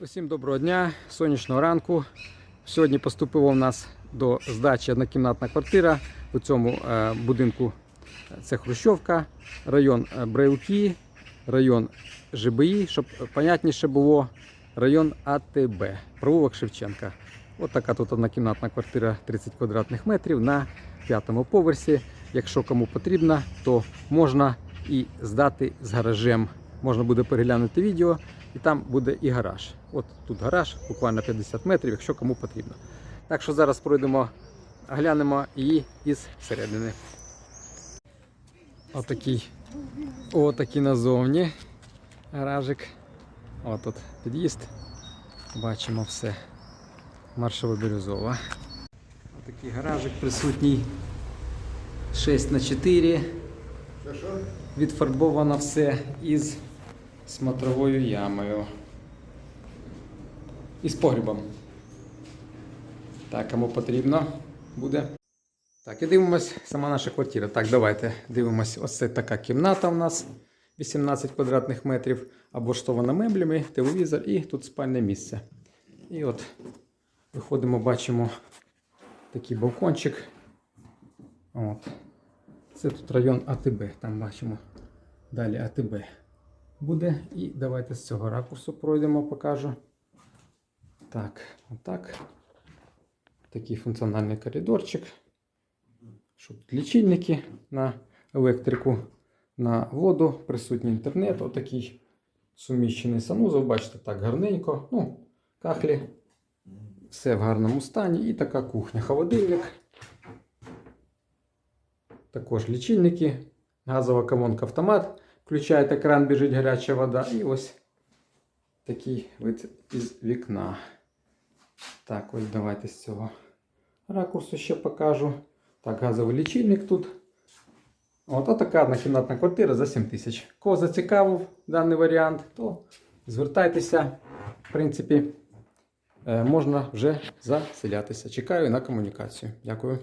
Усім доброго дня, сонячного ранку. Сьогодні поступила у нас до здачі однокімнатна квартира у цьому е, будинку. Це Хрущовка, район е, Брайлки, район ЖБІ, щоб понятніше було, район АТБ, провулок Шевченка. От така тут однокімнатна квартира 30 квадратних метрів на п'ятому поверсі. Якщо кому потрібно, то можна і здати з гаражем. Можна буде переглянути відео, і там буде і гараж. От тут гараж, буквально 50 метрів, якщо кому потрібно. Так що зараз пройдемо, глянемо її із середини. Отакий, отакий назовні гаражик. От тут під'їзд. Бачимо все. Маршово-бірюзова. Отакий гаражик присутній 6 на 4 Відфарбовано все із смотровою ямою. І з погрібом. Так, кому потрібно буде. Так, і дивимось сама наша квартира. Так, давайте дивимось. Ось це така кімната у нас 18 квадратних метрів, облаштована меблями, телевізор і тут спальне місце. І от виходимо, бачимо такий балкончик. От. Це тут район АТБ, там бачимо. Далі АТБ буде. І давайте з цього ракурсу пройдемо, покажу. Так, отак. Такий функціональний коридорчик. Щоб лічильники на електрику, на воду, присутній інтернет, отакий суміщений санузел, бачите, так гарненько. Ну, кахлі. Все в гарному стані. І така кухня. Холодильник. Також лічильники, газова колонка автомат. Включаєте кран, біжить гаряча вода. І ось такий вид із вікна. Так, ось давайте з цього ракурсу ще покажу. Так, газовий лічильник тут. От така однокімнатна квартира за 7 тисяч. Кого зацікавив даний варіант, то звертайтеся. В принципі, е, можна вже заселятися. Чекаю на комунікацію. Дякую.